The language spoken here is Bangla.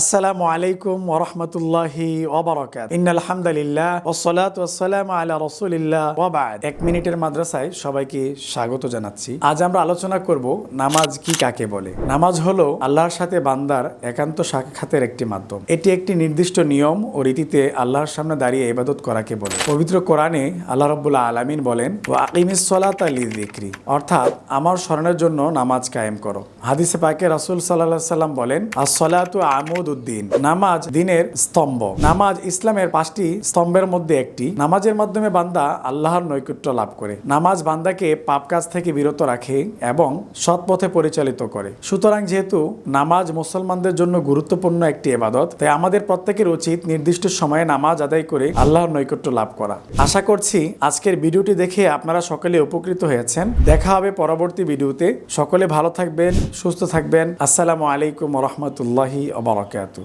আসসালামু আলাইকুম ওরহমতুল্লাহি ওবরাকাত ইন্নাল হামদুলিল্লাহ ওসসালাতু ওয়াসসালামু আলা রাসূলিল্লাহ ওয়া এক মিনিটের মাদ্রাসায় সবাইকে স্বাগত জানাচ্ছি। আজ আমরা আলোচনা করব নামাজ কি কাকে বলে? নামাজ হলো আল্লাহর সাথে বান্দার একান্ত সাক্ষাতের একটি মাধ্যম। এটি একটি নির্দিষ্ট নিয়ম ও রীতিতে আল্লাহর সামনে দাঁড়িয়ে ইবাদত করাকে বলে। পবিত্র কোরআনে আল্লাহ রাব্বুল আলামিন বলেন, ওয়া আকিমিস সালাতা লিযিকরি। অর্থাৎ, আমার স্মরণের জন্য নামাজ কায়েম করো। হাদিসে পাকে রাসূল সাল্লাল্লাহু আলাইহি সাল্লাম বলেন as-সালাতু আমুদউদ্দিন নামাজ দিনের স্তম্ভ। নামাজ ইসলামের পাঁচটি স্তম্ভের মধ্যে একটি। নামাজের মাধ্যমে বান্দা আল্লাহর নৈকট্য লাভ করে। নামাজ বান্দাকে পাপ কাজ থেকে বিরত রাখে এবং সৎ পথে পরিচালিত করে। সুতরাং যেহেতু নামাজ মুসলমানদের জন্য গুরুত্বপূর্ণ একটি এবাদত তাই আমাদের প্রত্যেকের উচিত নির্দিষ্ট সময়ে নামাজ আদায় করে আল্লাহর নৈকট্য লাভ করা। আশা করছি আজকের ভিডিওটি দেখে আপনারা সকলে উপকৃত হয়েছেন। দেখা হবে পরবর্তী ভিডিওতে। সকলে ভালো থাকবেন, সুস্থ থাকবেন। আসসালামু আলাইকুম রহমতুল্লাহি wabarakatuh.